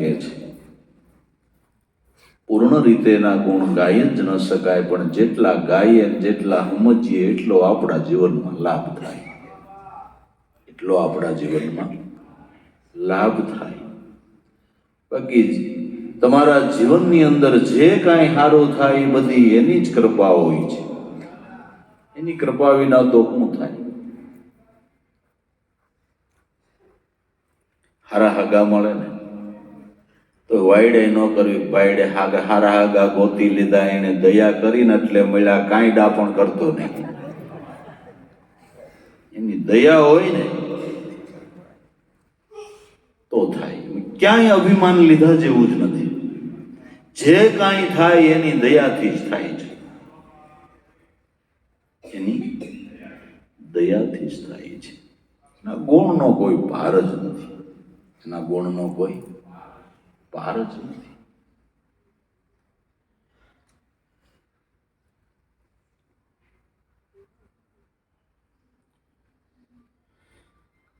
કહે છે. પૂર્ણ રીતે ગુણ ગાઈ જ ન શકાય, પણ જેટલા ગાઈએ જેટલા સમજીએ એટલો આપણા જીવનમાં લાભ થાય. એટલો આપણા જીવનમાં લાભ થાય. બાકી તમારા જીવનની અંદર જે કાંઈ સારું થાય એ બધી એની જ કૃપા હોય છે. એની કૃપા વિના તો શું થાય? હારા હાગા મળે ને? તો વાયડે ન કરવી, વાયડે હાગા હારા હાગા ગોતી લીધા, એને દયા કરીને એટલે મળ્યા, કાંઈ ડાપણ કરતો નહીં. એની દયા હોય ને, તો થાય. ક્યાંય અભિમાન લીધા જેવું જ નથી. જે કાંઈ થાય એની દયાથી જ થાય છે. એની દયાથી જ થાય છે. એના ગુણનો કોઈ ભાર જ નથી. એના ગુણનો કોઈ પાર જ નથી.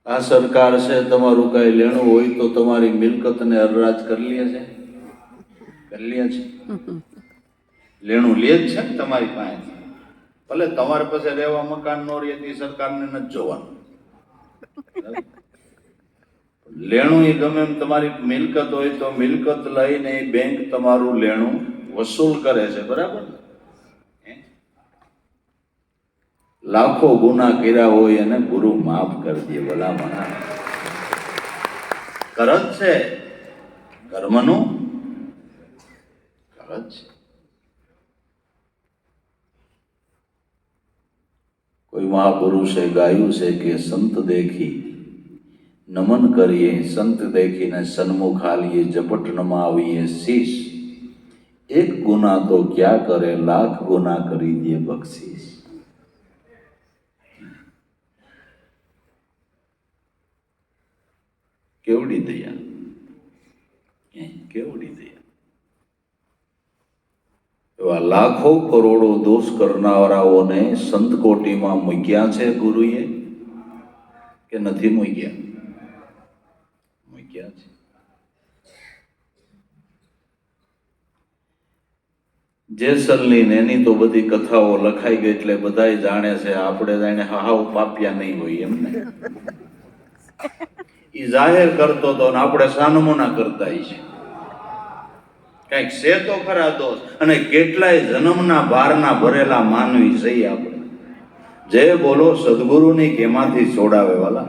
આ સરકાર છે, તમારું કઈ લેણું હોય તો તમારી મિલકતને અરરાજ કરી લે છે. કરી લે છે. લેણું લે જ છે ને તમારી પાસે ભલે તમારે પાસે રહેવા મકાન નો રહે તે સરકારને નથી જોવાનું. લેણું એ ગમે એમ તમારી મિલકત હોય તો મિલકત લઈને એ બેંક તમારું લેણું વસૂલ કરે છે, બરાબર? લાખો ગુના કર્યા હોય એને ગુરુ માફ કરી દે, ભલામણા કરજ છે? કર્મનું? કરજ છે. કોઈ મહાપુરુષે ગાયું છે કે સંત દેખી નમન કરીએ, સંત દેખીને સન્મુખ હાલીએ ઝપટ નમાવીએ શીશ. એક ગુના તો ક્યાં કરે, લાખ ગુના કરી દે બક્ષીશ કેવડી દયા? કેવડી દયા? એવા લાખો કરોડો દોષ કરનારાઓને સંત કોટીમાં મૂક્યા છે ગુરુએ કે નથી મૂક્યા? છે. જેસલની ને તો બધી કથાઓ લખાઈ ગઈ એટલે બધા જાણે છે આપણે જાણે હાવ પાપ્યા નહીં હોય એમને. એ જાહેર કરતો તો ને આપણે સાનમોના કરતા છે. કંઈક છે તો ખરા દોષ. અને કેટલાય જન્મના ભારના ભરેલા માનવી છે આપણે. જે બોલો સદગુરુની કેમાંથી છોડાવે વાલા?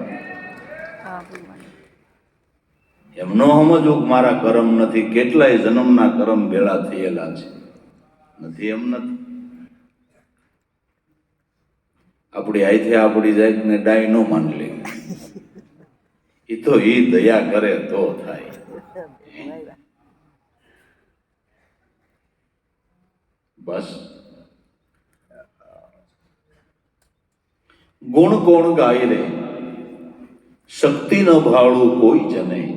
એમનો સમજવું મારા કરમ નથી, કેટલાય જન્મના કરમ ભેળા થયેલા છે. નથી એમ નથી. આપણી આઈથી આપણી જાતને ડાય ન માની લે. એ તો એ દયા કરે તો થાય. બસ. ગુણ કોણ ગાય રે? શક્તિ ન ભાળું કોઈ જને.